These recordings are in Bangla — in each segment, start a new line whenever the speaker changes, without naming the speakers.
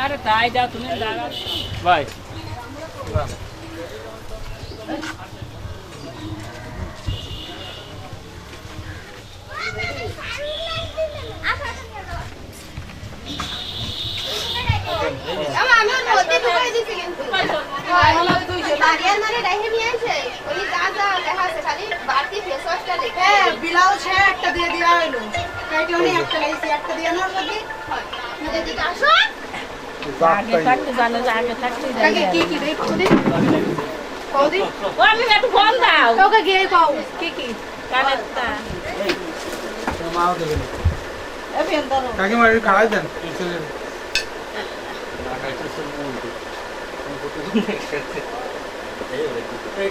আরে তাই দাও তুমি ভাই।
হয় মানে
হ্যাঁ ব্লাউজ সে একটা দিয়ে দেওয়া হলো
আগে থাকতে জানো আগে থাকতে
কি কি দেই কদি কদি
ও আমি একটু ফোন দাও।
তোকে গিয়ে কও। কি কি?
কানেরটা।
কাকিমা একটু খাড়াই দেন আইন আসেন
ওরে আল্লাহ ও মা নিয়ে আসেন তো
এই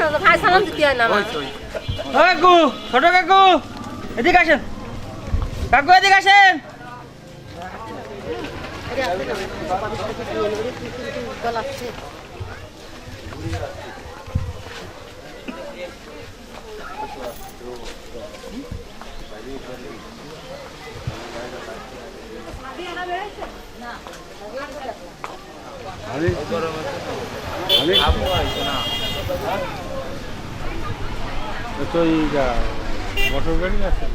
দাদা সালাম
ভাই সালাম দিতে হয় না
কাকু ছোট কাকু এদিকে আসেন। কাকু এদিকে আসেন।
তো এই মোটর গাড়ি আছে?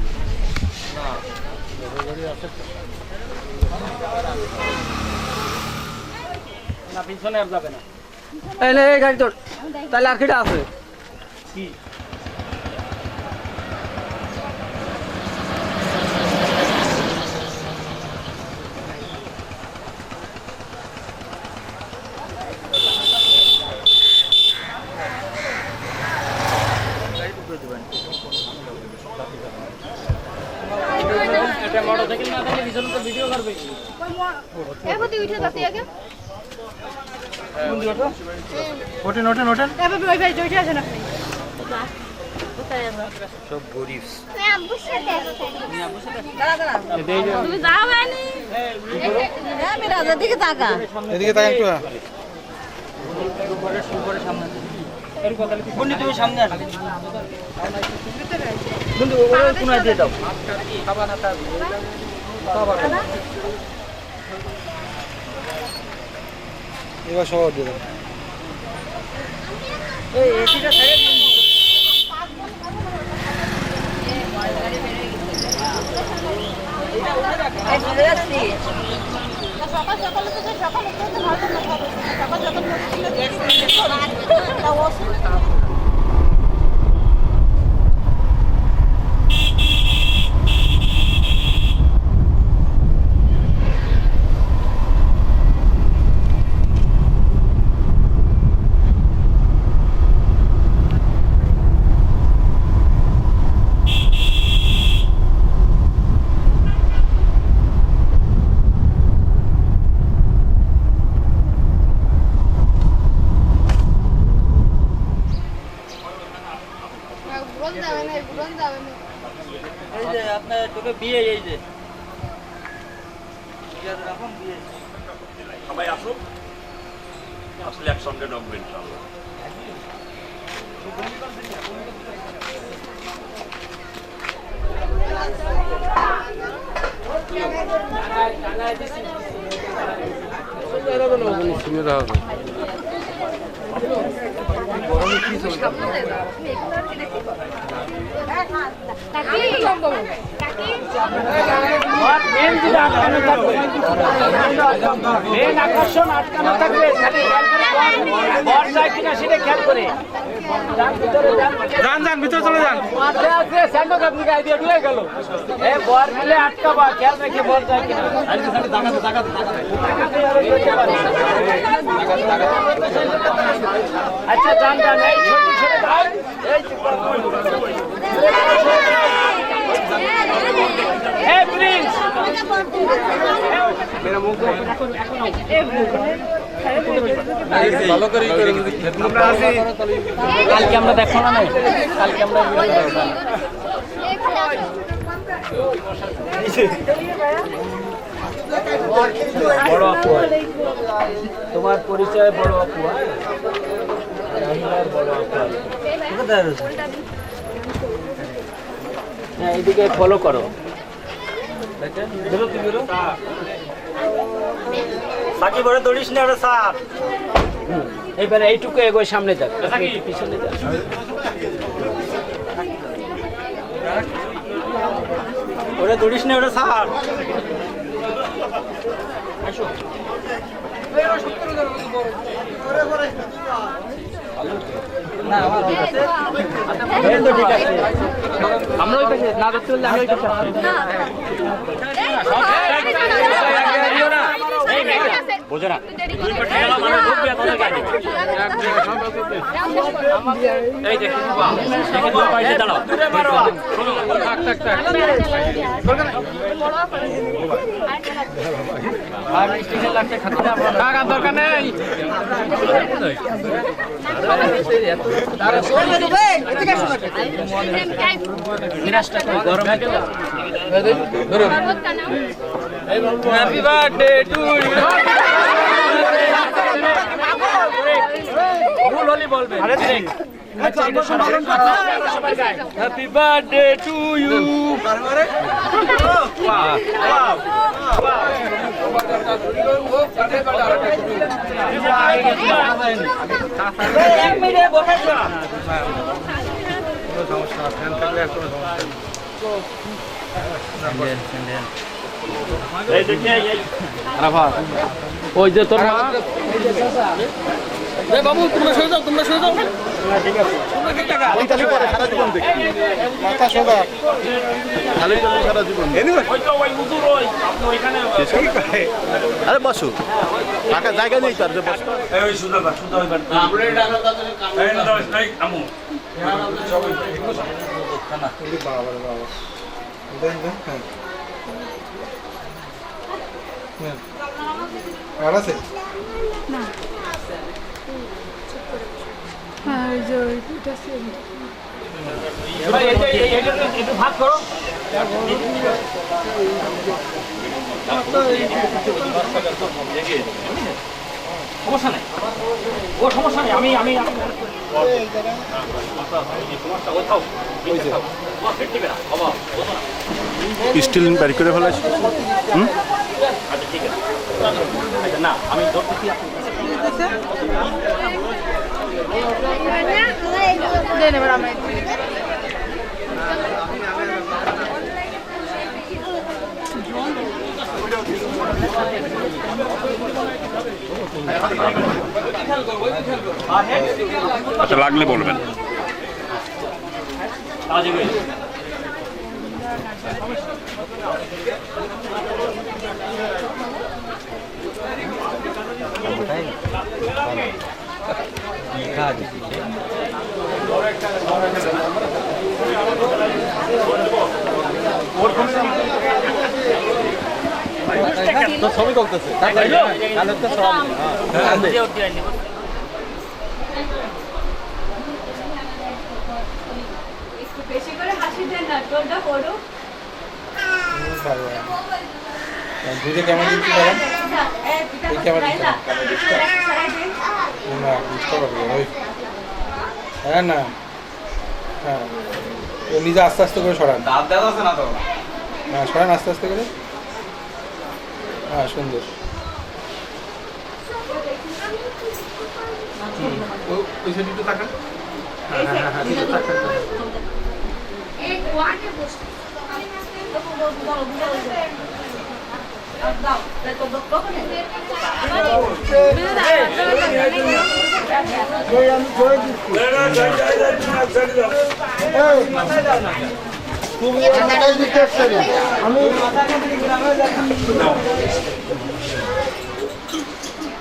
মোটর গাড়ি আছে তো?
না পিছনে আর যাবে না।
এই এই গাড়ি তোর। তাহলে আর কিটা আছে?
এটা মোটরসাইকেল না থাকলে পিছনে তো ভিডিও করবে
এবার উঠে যাতে আগে।
ওঠেন ওঠেন ওঠেন।
এ ওই ভাই জয়টা আসেন আপনি
আব্বুর সাথে
তুমি যাও বানি
এদিকে তাকান একটু। হ্যাঁ।
বন্ধু সামনে বন্ধু কোনায় দিয়ে দাও
এবার শহর দিয়ে দেন।
এই এসিটা।
সকাল সকালে তো সকাল না সকাল সকাল
বুড়ন যাবে না বুড়ন যাবে না
এই যে আপনার তোকে বিয়ে এই যে। এখন বিয়ে।
সবাই আসুক। আসলে একসঙ্গে ঢুকবো ইনশাল্লাহ
মেন যেটা আটকানো থাকবে মেন আকর্ষণ আটকানো থাকবে বর- যায় কিনা সেটা খেয়াল করে। যান যান।
যান যান ভিতরে চলে যান।
স্যান্ডক আপনি গায়ে দিয়ে ঢুকে গেল। এ বর আটকাবা খেয়াল রেখে বর যায় কিনা। আচ্ছা যান যান এই ছেড়ে দাও। এই কালকে আমরা দেখো না কালকে আমরা বড় আপু তোমার পরিচয় বড় আপু হ্যাঁ এদিকে ফলো করো। বেরো তুই বেরো।
সাকি বড় দৌড়িস না ওরা সাপ
এবারে এইটুকু এগোয় সামনে যাক। পিছনে যাক।
ওরা দৌড়িস না ওরা সাপ
আছে আমরা ওই পাশে না ধরতে পারলে আমি ওই পাশে আসছি। বোঝো না দরকার নেই গরম happy birthday to happy birthday to you এক মিনিটে বসাইছ
কোনো সমস্যা না ফ্যান থাকলে কোনো সমস্যা
ওই যে তোর মা।
বাবু তোমরা সরে যাও তোমরা সরে যাও।
আরে বসো। টাকা জায়গা নেই তার যে বসো।
এই ওই না। আমু
আছে
যে- এই- একটু- একটু ভাগ করো। সমস্যা নেই। ও সমস্যা নেই। আমি আমি
স্টিল বাড়ি করে ফেলেছি
আচ্ছা ঠিক আছে। আচ্ছা না আমি ধরতেছি আচ্ছা লাগলে বলবেন।
কাজে
তো ছবি করতেছে কালের তো সব
একটু বেশি করে হাসি দেন না টোনটা করো
দুধে কেমন দিচ্ছি দাদা এই দিচ্ছি না বুঝতে পারবে ওই। হ্যাঁ না। হ্যাঁ। ও নিজে আস্তে আস্তে করে সরান। হ্যাঁ সরান আস্তে আস্তে করে। হ্যাঁ সুন্দর। ওই সাইড একটু তাকান। হ্যাঁ হ্যাঁ হ্যাঁ।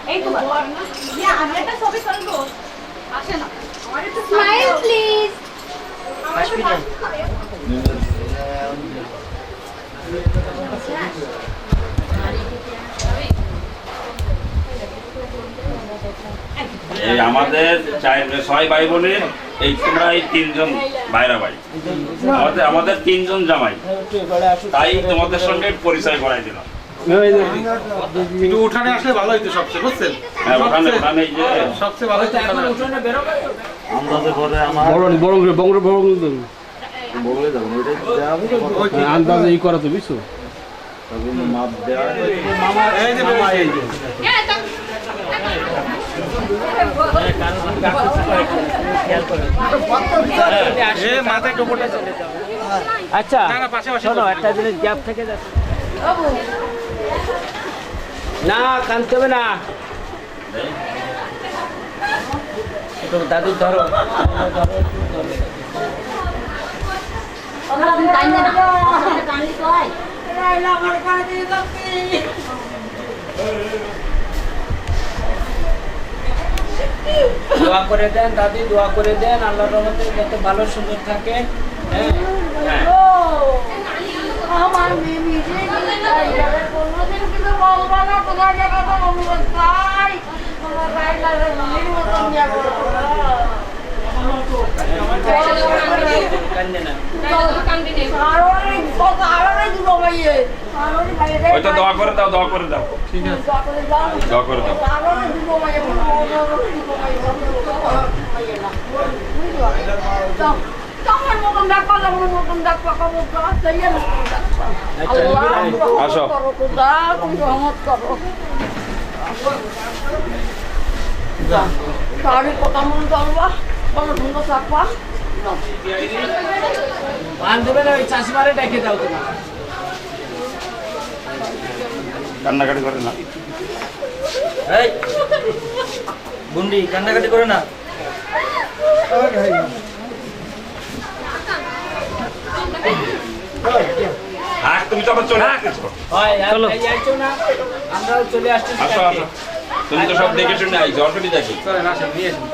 এই তো আমি একটা ছবি করব আসে না স্মাইল প্লিজ
এই আমাদের ছয় ভাই বোনের এই তোমরা এই তিনজন ভাইরা ভাই আমাদের আমাদের তিনজন জামাই তাই তোমাদের সঙ্গে পরিচয় করাই দিলাম
একটু উঠানে আসলে ভালো হইতো সবচেয়ে বুঝছেন
হ্যাঁ ওখানে ওখানে এই যে
সবচেয়ে ভালো হইতো উঠানে আসলে।
উঠোনে বেরোবে তো?
আন্দাজে ই করা তো বুঝছ
টোপরটা
আচ্ছা শোনো একটা জিনিস গ্যাপ থেকে যাচ্ছে। না কানতে হবে না। দাদুর ধরো। দোয়া করে দেন, দাদি, দোয়া করে দেন। আল্লাহর রহমতে যাতে ভালো সুন্দর থাকে হ্যাঁ?
আমার বেবি কোনোদিন কিছু বলব না জায়গা তো অনুরোধ চাই তোমার গাইডলাইনের মতন যাব
হয়তো দোয়া করে দাও দোয়া করে দাও। দোয়া করে আসো।
করো করো সারি কথা মন চলবা
কান্নাকাটি করে না।
এই বুন্ডি কান্নাকাটি করে না।
হ্যাঁ তুমি তো আবার চলে আসতেছো।
আর এই আইছো না আমরাও চলে আসছি
আসো আসো। তুমি তো সব দেখে শুনে আইছো অসুবিধা কি
চলেন, আসেন, নিয়ে আসেন।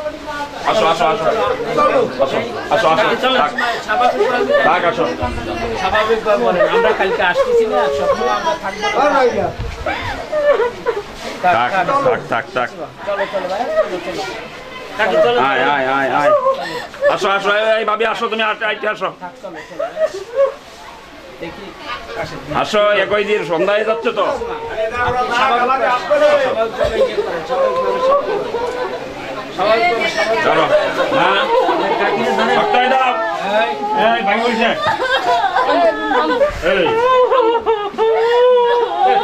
আসো আসো আসো। আসো আসো। আসো থাক। আসো।
বলেন আমরা কালকে আসতেছি না স্বপ্ন আমরা থাকব থাক,
থাক
থাক।
থাক থাক থাক।
চলো চলো ভাই চলো চলো।
আয় আয় আয় আয়। আসো আসো এই, ভাবি আসো তুমি আইতে আসো। আসো একই দিন সন্ধ্যা হয়ে যাচ্ছে তো।
চলো।
শক্ত হয়ে দাও। এই ভাই বলছে। এই।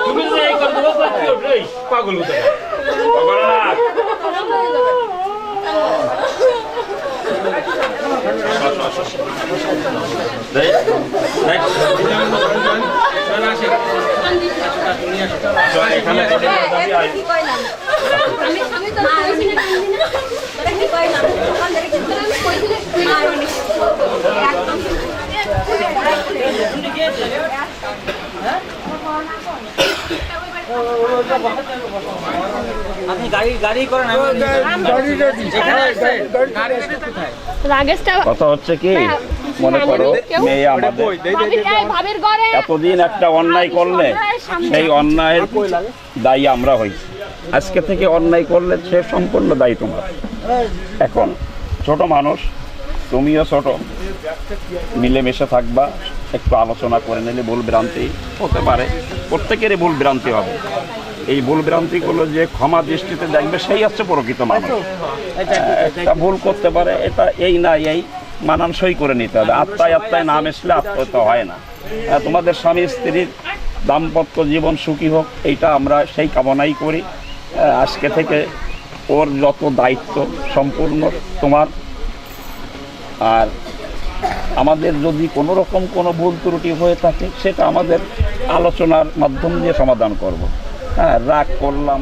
তুমি যে এই কি ওঠে
পাগল হতে না এখানে
আমি আমি তো কইছি না কান্দি না এটা কি কইলাম কান্দি কিন্তু আমি কইছি না একদম
আপনি গাড়ি গাড়ি করেন আমি এখানে আসছেন?
রাগেশটা
কথা হচ্ছে কি মনে করো মেয়ে আমাদের এতদিন একটা অন্যায় করলে সেই অন্যায়ের দায়ী আমরা হয়েছি। আজকে থেকে অন্যায় করলে সে সম্পূর্ণ দায়ী তোমার। এখন ছোট মানুষ তুমিও ছোট। মিলেমিশে থাকবা একটু আলোচনা করে নিলে ভুল ভ্রান্তি হতে পারে। প্রত্যেকেরই ভুল ভ্রান্তি হবে। এই ভুল ভ্রান্তিগুলো যে ক্ষমা দৃষ্টিতে দেখবে সেই হচ্ছে প্রকৃত মানুষ। একটা ভুল করতে পারে এটা এই না এই মানানসই করে নিতে হবে। আত্মায় আত্মায় না মিশলে আত্মহত্যা হয় না। আহ, তোমাদের স্বামী স্ত্রীর দাম্পত্য জীবন সুখী হোক এইটা আমরা সেই কামনাই করি। আহ, আজকে থেকে ওর যত দায়িত্ব সম্পূর্ণ তোমার। আর আমাদের যদি কোনো রকম কোনো ভুল ত্রুটি হয়ে থাকে সেটা আমাদের আলোচনার মাধ্যম দিয়ে সমাধান করব। হ্যাঁ রাগ করলাম।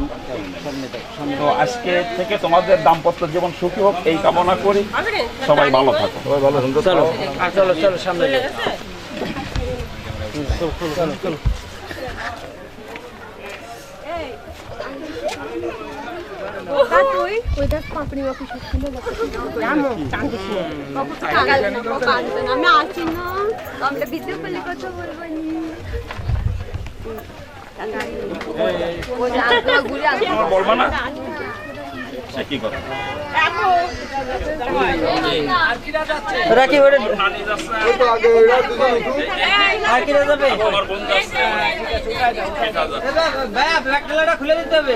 তো আজকে থেকে তোমাদের দাম্পত্য জীবন সুখী হোক এই কামনা করি। সবাই ভালো থাকো। সবাই ভালো সুন্দর
চলো। আর চলো চলো সামনে
তুই ওই দেখ পাপড়ি বাপি সব সুন্দর আমি আছি না। আমরা ভিডিও কলে কথা বলব নি।
বলবা না? কি কথা?
খুলে দিতে হবে।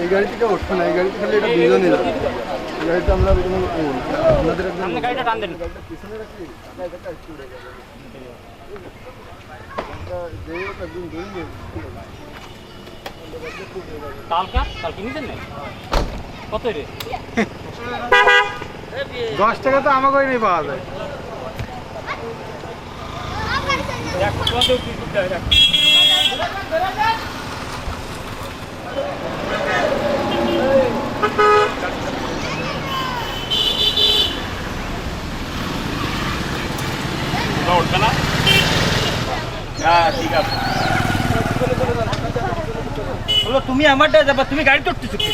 এই
গাড়ি থেকে উঠবে না এই গাড়িতে খালি এটা দুজনই গাড়িতে আমরা
গাড়িটা টান দেন। কত রে?
দশ টাকা তো আমাকে নেই পাওয়া যায়
দেখ কত কি করতে দেখ
ওটা উঠবে না? হ্যাঁ ঠিক আছে।
বলো তুমি আমারটা যাবা তুমি গাড়ি কি?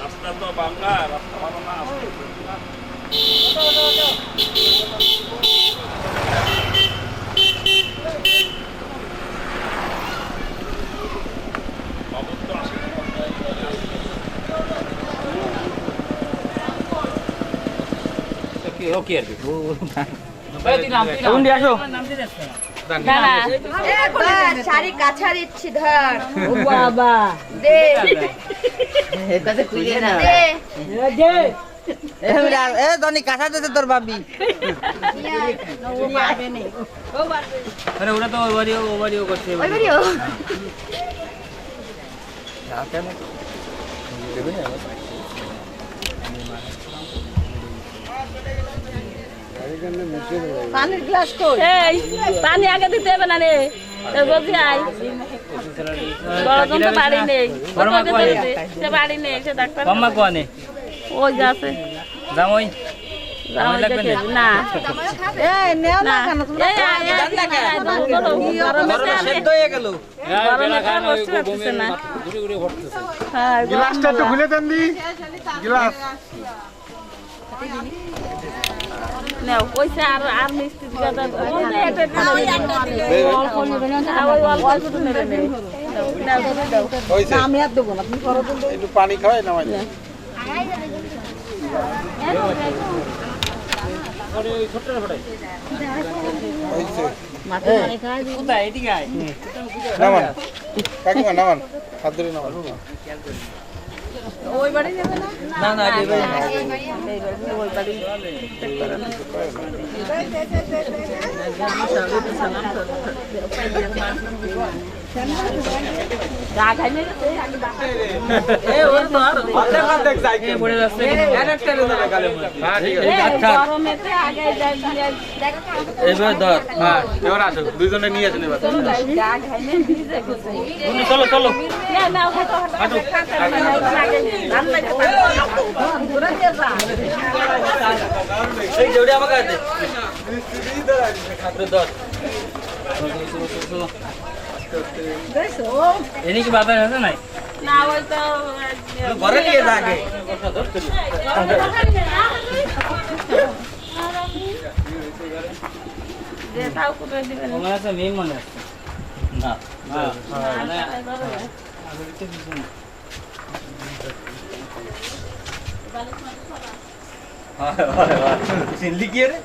রাস্তা তো বাংলা রাস্তা ভালো না।
ওকে আর কি।
আসো।
শাড়ি কাছা দিচ্ছি ধর
বাবা
দে দে
এ দনি কাঁচা দিতে তোর ভাবি
আরে ওটা তো ওভারিও ওভারিও করছে
ওই ভিডিও
পানির গ্লাস কই? এই পানি আগে দিতে হবে না রে। বলছি আই বড়জন তো বাড়ি নেই? সে বাড়ি নেই সে ডাক্তার
কোয়ানে
ওই যাচ্ছে
না?
এই নেও সেদ্ধ হয়ে গেল।
হ্যাঁ
গ্লাসটা একটু খুলে দেন দি। গ্লাস।
নেও কইছে আর আর মিষ্টি দিকে দাও না
আমি আর দেবো না একটু পানি খাওয়াই
আয়
নামান। কাকিমা নামান। হাত ধরে নামান।
ওই বাড়ি নেবে না?
না না এই ভাই
এই বাড়ি ওই বাড়ি চেক করে না। গা ঘাইলে
এ ওর তো আর
এ পড়ে যাচ্ছে।
আরেকটা রে দেবে গালে মধ্যে। হ্যাঁ এবার ধর
হ্যাঁ নিয়ে আসেন
চলো চলো
না না হাঁটো হাঁটো আগে ধান লাগে ঘুরে দিয়ে যা
এই জোড়ি আমাকে দে ধর
এদিকে কি বাজার আছে নাই
না ওই তো
মনে মেয়ে মনে আছে
না
চিনলি কি রে